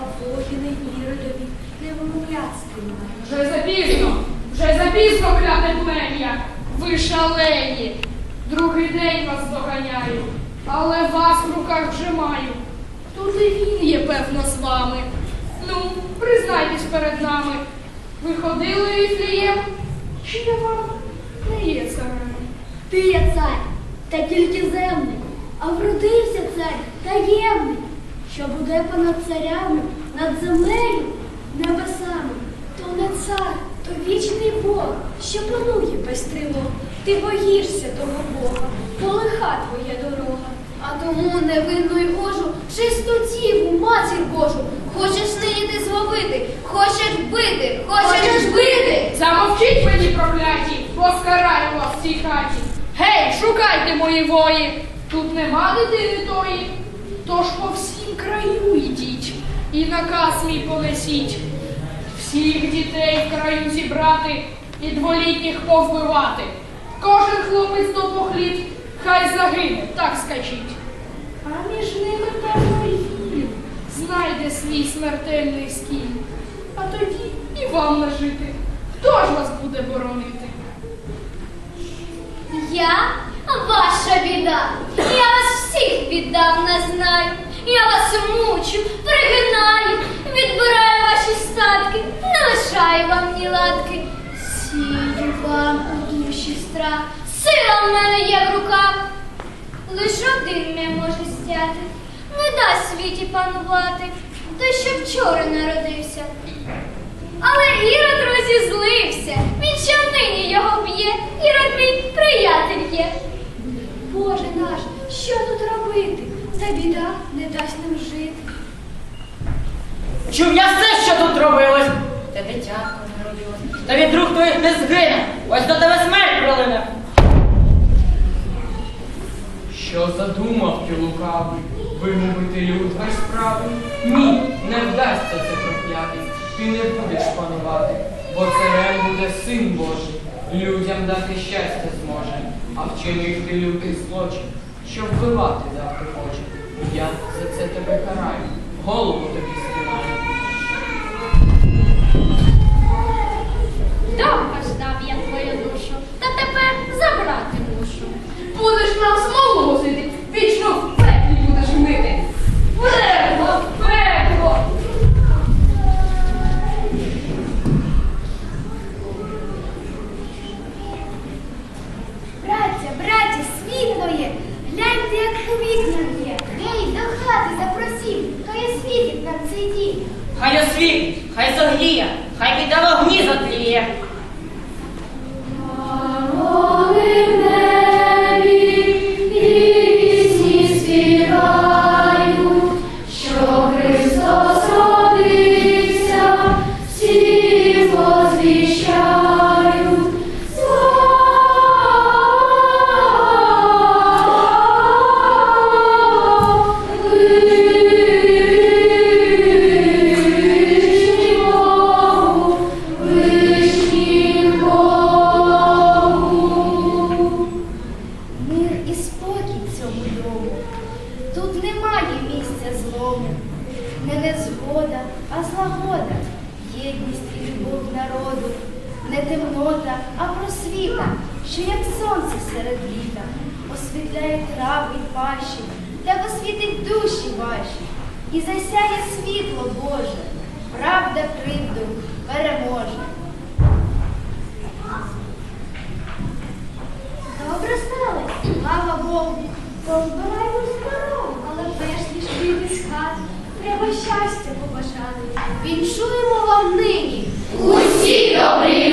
і ангели співають, а воїни іродові. Вже запізно, вже запізно, кляте плем'я. Ви шалені. Другий день вас доганяю, але вас в руках вже маю. Тут і він є, певно, з вами. Ну, признайтесь перед нами. Ви ходили в Іфлієм? Чи я вам не є царем? Ти є цар, та тільки земний, а вродився цар таємний, що буде понад царями, над землею, небесами. То не цар, то вічний Бог, що панує без тривог. Ти боїшся того Бога, то лиха твоя дорога. А тому невинну й гожу, чистотіву, матір Божу, хочеш нині ти зловити, хочеш бити, хочеш бити. Замовчіть мені, прокляті, поскараю вас в цій хаті. Гей, шукайте мої вої. Тут нема дитини тої. Тож по всім краю йдіть і наказ мій понесіть. Всіх дітей в краю зібрати і дволітніх повбивати. Кожен хлопець до двох літ хай загине, так скажіть. А між ними певно він знайде свій смертельний скін. А тоді і вам нажити. Хто ж вас буде боронити? Я ваша біда. Я вас всіх віддавна знаю. Я вас мучу, пригинаю, відбираю ваші статки, не лишаю вам ні латки. Сію вам у душі страх, сила в мене є в руках. Лиш один не може стяти, не дасть світі панувати, той, що вчора народився. Але Ірод розізлився, він ще нині його б'є, Ірод мій приятель є. Боже наш, що тут робити? Та біда не дасть нам жити. Чув я все, що тут робилось. Те дитятко народилось. Та від друг твоїх не згине. Ось до тебе смерть пролине. Що задумав ти лукавий? Вимовити люд справи? Ні, не вдасться це проклятий. Ти не будеш панувати, бо царем буде син Божий. Людям дати щастя зможе, а вчинив ти лютий злочин, що вбивати завжди хоче. Я за це тебе караю, голову тобі стинаю. Хай освіт, хай зогріє, хай біда вогні затліє. І спокій цьому дому. Тут немає місця злому, не незгода, а злагода, єдність і любов народу, не темнота, а просвіта, що як сонце серед літа, освітляє трави й пащі, та освітить душі ваші, і засяє світло Боже, правда кривду переможе. Віншуємо вам нині. Усі добрі